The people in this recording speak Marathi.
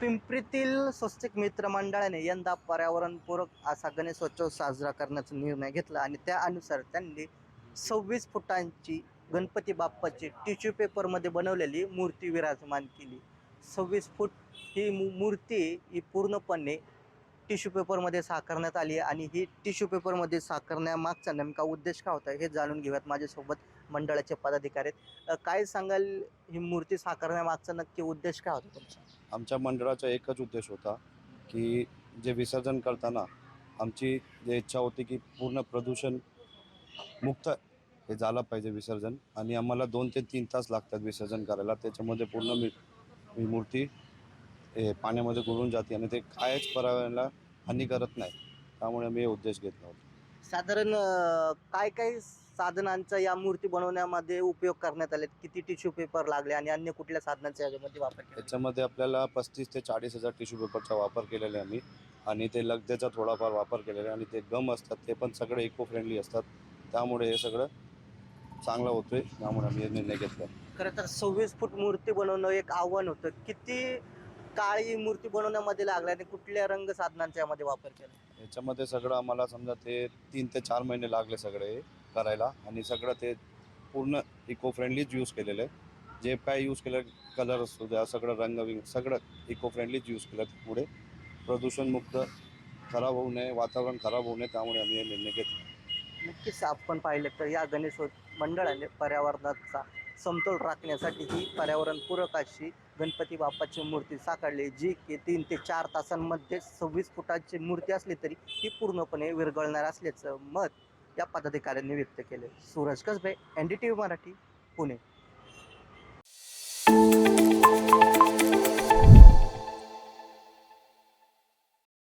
पिंपरीतील स्वस्तिक मित्र मंडळाने यंदा पर्यावरणपूरक असा गणेशोत्सव साजरा करण्याचा निर्णय घेतला आणि त्या अनुसार त्यांनी सव्वीस फुटांची गणपती बाप्पाची टिश्यू पेपरमध्ये बनवलेली मूर्ती विराजमान केली. सव्वीस फूट ही मू मूर्ती ही पूर्णपणे टिश्यू पेपरमध्ये साकारण्यात आली आहे आणि ही टिश्यू पेपरमध्ये साकारण्यामागचा नेमका उद्देश काय होता हे जाणून घेऊयात माझ्यासोबत मंडळाचे पदाधिकारी आहेत. काय सांगाल? ही मूर्ती साकारण्यामागचा नक्की उद्देश काय होता तुमचा? आमच्या मंडळाचा एकच उद्देश होता की जे विसर्जन करताना आमची जे इच्छा होती की पूर्ण प्रदूषण मुक्त हे झालं पाहिजे विसर्जन आणि आम्हाला दोन ते तीन तास लागतात विसर्जन करायला. त्याच्यामध्ये पूर्ण मी ही मूर्ती हे पाण्यामध्ये गुळून जाते आणि ते कायच पर्यावरणाला हानी करत नाही. त्यामुळे आम्ही हे उद्देश घेतला होता. साधारण अ, काय काय साधनांचा या मूर्ती बनवण्यामध्ये उपयोग करण्यात आले किती टिश्यू पेपर लागले आणि अन्य कुठल्या साधनांचा याच्यामध्ये वापर केला? त्याच्यामध्ये आपल्याला पस्तीस ते चाळीस हजार टिश्यू पेपरचा वापर केलेला आहे आम्ही. आणि ते लगदेचा थोडाफार वापर केलेला आहे आणि ते गम असतात ते पण सगळे इको फ्रेंडली असतात. त्यामुळे हे सगळं चांगलं होतोय. त्यामुळे आम्ही हे निर्णय घेतला. खरं तर सव्वीस फूट मूर्ती बनवणं एक आव्हान होतं. किती काळी मूर्ती बनवण्यामध्ये लागला आणि कुठल्या रंग साधनांचा यामध्ये वापर केला? याच्यामध्ये सगळं आम्हाला समजा ते तीन ते चार महिने लागले सगळे करायला आणि सगळं ते पूर्ण इको फ्रेंडलीच यूज केलेलं आहे. जे काय यूज केलं कलर असू द्या सगळं रंग विंग सगळं इको फ्रेंडलीच यूज केलं पुढे. प्रदूषणमुक्त खराब होऊ नये वातावरण खराब होऊ नये त्यामुळे आम्ही हे निर्णय घेतला. नक्कीच आपण पाहिलं तर या गणेश मंडळाने पर्यावरणाचा समतोल राखण्यासाठी ही पर्यावरणपूरक अशी गणपती बाप्पाची मूर्ती साकारली जी की तीन ते चार तासांमध्ये सव्वीस फुटाची मूर्ती असली तरी ती पूर्णपणे विरघळणार असल्याचं मत या पदाधिकाऱ्यांनी व्यक्त केले. Suraj Kasbe N D T V Marathi Pune.